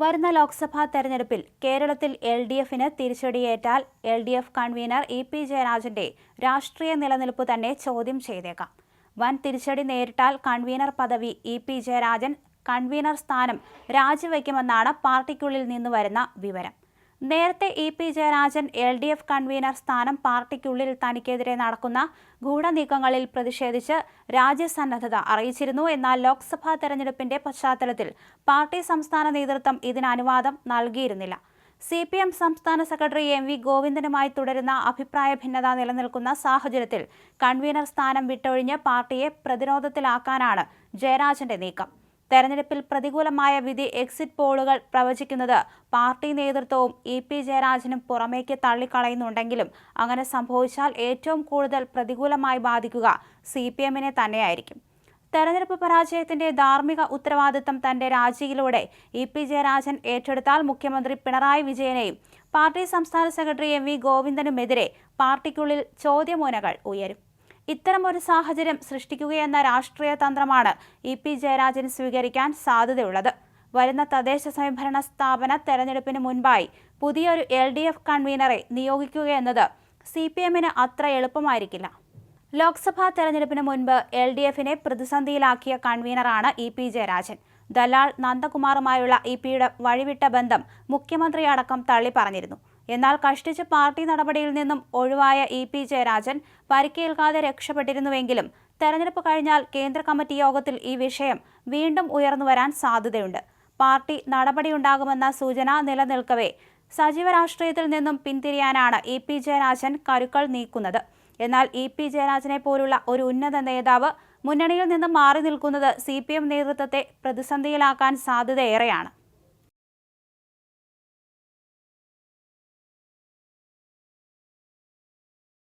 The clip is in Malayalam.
വരുന്ന ലോക്സഭാ തെരഞ്ഞെടുപ്പിൽ കേരളത്തിൽ എൽ ഡി എഫിന് തിരിച്ചടിയേറ്റാൽ L D F convener E P ജയരാജന്റെ രാഷ്ട്രീയ നിലനിൽപ്പ് തന്നെ ചോദ്യം ചെയ്തേക്കാം. വൻ തിരിച്ചടി നേരിട്ടാൽ കൺവീനർ പദവി ഇ പി ജയരാജൻ കൺവീനർ സ്ഥാനം രാജിവെക്കുമെന്നാണ് പാർട്ടിക്കുള്ളിൽ നിന്ന് വരുന്ന വിവരം. നേരത്തെ E P Jayarajan L D F convener സ്ഥാനം പാർട്ടിക്കുള്ളിൽ തനിക്കെതിരെ നടക്കുന്ന ഗൂഢനീക്കങ്ങളിൽ പ്രതിഷേധിച്ച് രാജ്യസന്നദ്ധത അറിയിച്ചിരുന്നു. എന്നാൽ ലോക്സഭാ തെരഞ്ഞെടുപ്പിന്റെ പശ്ചാത്തലത്തിൽ പാർട്ടി സംസ്ഥാന നേതൃത്വം ഇതിന് അനുവാദം നൽകിയിരുന്നില്ല. സി പി എം സംസ്ഥാന സെക്രട്ടറി എം വി ഗോവിന്ദനുമായി തുടരുന്ന അഭിപ്രായ ഭിന്നത നിലനിൽക്കുന്ന സാഹചര്യത്തിൽ കൺവീനർ സ്ഥാനം വിട്ടൊഴിഞ്ഞ് പാർട്ടിയെ പ്രതിരോധത്തിലാക്കാനാണ് ജയരാജന്റെ നീക്കം. തെരഞ്ഞെടുപ്പിൽ പ്രതികൂലമായ വിധി എക്സിറ്റ് പോളുകൾ പ്രവചിക്കുന്നത് പാർട്ടി നേതൃത്വവും ഇ പി ജയരാജനും പുറമേക്ക് തള്ളിക്കളയുന്നുണ്ടെങ്കിലും അങ്ങനെ സംഭവിച്ചാൽ ഏറ്റവും കൂടുതൽ പ്രതികൂലമായി ബാധിക്കുക സി പി എമ്മിനെ തന്നെയായിരിക്കും. തെരഞ്ഞെടുപ്പ് പരാജയത്തിന്റെ ധാർമ്മിക ഉത്തരവാദിത്തം തന്റെ രാജിയിലൂടെ ഇ പി ജയരാജൻ ഏറ്റെടുത്താൽ മുഖ്യമന്ത്രി പിണറായി വിജയനെയും പാർട്ടി സംസ്ഥാന സെക്രട്ടറി എം വി ഗോവിന്ദനുമെതിരെ പാർട്ടിക്കുള്ളിൽ ചോദ്യമോനകൾ ഉയരും. ഇത്തരമൊരു സാഹചര്യം സൃഷ്ടിക്കുകയെന്ന രാഷ്ട്രീയ തന്ത്രമാണ് ഇ പി ജയരാജൻ സ്വീകരിക്കാൻ സാധ്യതയുള്ളത്. വരുന്ന തദ്ദേശ സ്വയംഭരണ സ്ഥാപന തെരഞ്ഞെടുപ്പിന് മുൻപായി പുതിയൊരു എൽ ഡി എഫ് കൺവീനറെ നിയോഗിക്കുകയെന്നത് സി പി എമ്മിന് അത്ര എളുപ്പമായിരിക്കില്ല. ലോക്സഭാ തെരഞ്ഞെടുപ്പിന് മുൻപ് എൽ ഡി എഫിനെ പ്രതിസന്ധിയിലാക്കിയ കൺവീനറാണ് ഇ പി ജയരാജൻ. ദലാൽ നന്ദകുമാറുമായുള്ള ഇ പിയുടെ വഴിവിട്ട ബന്ധം മുഖ്യമന്ത്രിയടക്കം തള്ളി പറഞ്ഞിരുന്നു എന്നാൽ കഷ്ടിച്ച് പാർട്ടി നടപടിയിൽ നിന്നും ഒഴിവായ ഇ പി ജയരാജൻ പരിക്കേൽക്കാതെ രക്ഷപ്പെട്ടിരുന്നുവെങ്കിലും തെരഞ്ഞെടുപ്പ് കഴിഞ്ഞാൽ കേന്ദ്ര കമ്മിറ്റി യോഗത്തിൽ ഈ വിഷയം വീണ്ടും ഉയർന്നുവരാൻ സാധ്യതയുണ്ട്. പാർട്ടി നടപടിയുണ്ടാകുമെന്ന സൂചന നിലനിൽക്കവേ സജീവ രാഷ്ട്രീയത്തിൽ നിന്നും പിന്തിരിയാനാണ് ഇ പി ജയരാജൻ കരുക്കൾ നീക്കുന്നത്. എന്നാൽ ഇ പി ജയരാജനെ പോലുള്ള ഒരു ഉന്നത നേതാവ് മുന്നണിയിൽ നിന്നും മാറി നിൽക്കുന്നത് സി പി എം നേതൃത്വത്തെ പ്രതിസന്ധിയിലാക്കാൻ സാധ്യതയേറെയാണ്.